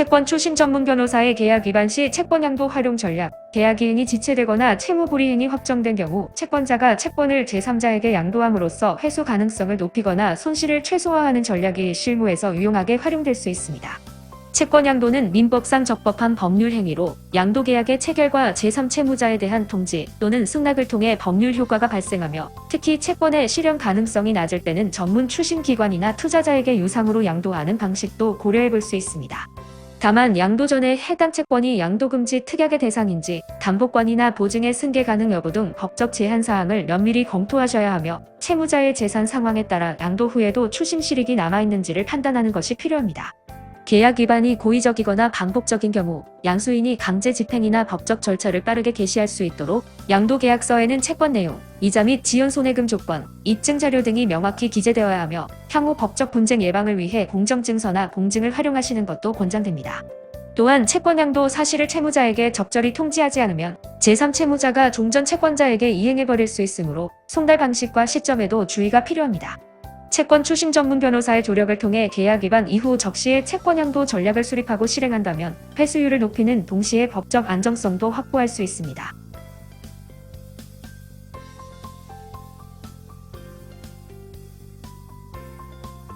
채권 추심 전문 변호사의 계약 위반 시 채권 양도 활용 전략, 계약 이행이 지체되거나 채무 불이행이 확정된 경우 채권자가 채권을 제3자에게 양도함으로써 회수 가능성을 높이거나 손실을 최소화하는 전략이 실무에서 유용하게 활용될 수 있습니다. 채권 양도는 민법상 적법한 법률 행위로 양도 계약의 체결과 제3 채무자에 대한 통지 또는 승낙을 통해 법률 효과가 발생하며 특히 채권의 실현 가능성이 낮을 때는 전문 추심 기관이나 투자자에게 유상으로 양도하는 방식도 고려해 볼 수 있습니다. 다만 양도 전에 해당 채권이 양도금지 특약의 대상인지 담보권이나 보증의 승계 가능 여부 등 법적 제한 사항을 면밀히 검토하셔야 하며 채무자의 재산 상황에 따라 양도 후에도 추심 실익이 남아있는지를 판단하는 것이 필요합니다. 계약 위반이 고의적이거나 반복적인 경우 양수인이 강제 집행이나 법적 절차를 빠르게 개시할 수 있도록 양도 계약서에는 채권 내용, 이자 및 지연 손해금 조건, 입증 자료 등이 명확히 기재되어야 하며 향후 법적 분쟁 예방을 위해 공정증서나 공증을 활용하시는 것도 권장됩니다. 또한 채권 양도 사실을 채무자에게 적절히 통지하지 않으면 제3채무자가 종전 채권자에게 이행해버릴 수 있으므로 송달 방식과 시점에도 주의가 필요합니다. 채권 추심 전문 변호사의 조력을 통해 계약 위반 이후 적시에 채권 양도 전략을 수립하고 실행한다면 회수율을 높이는 동시에 법적 안정성도 확보할 수 있습니다.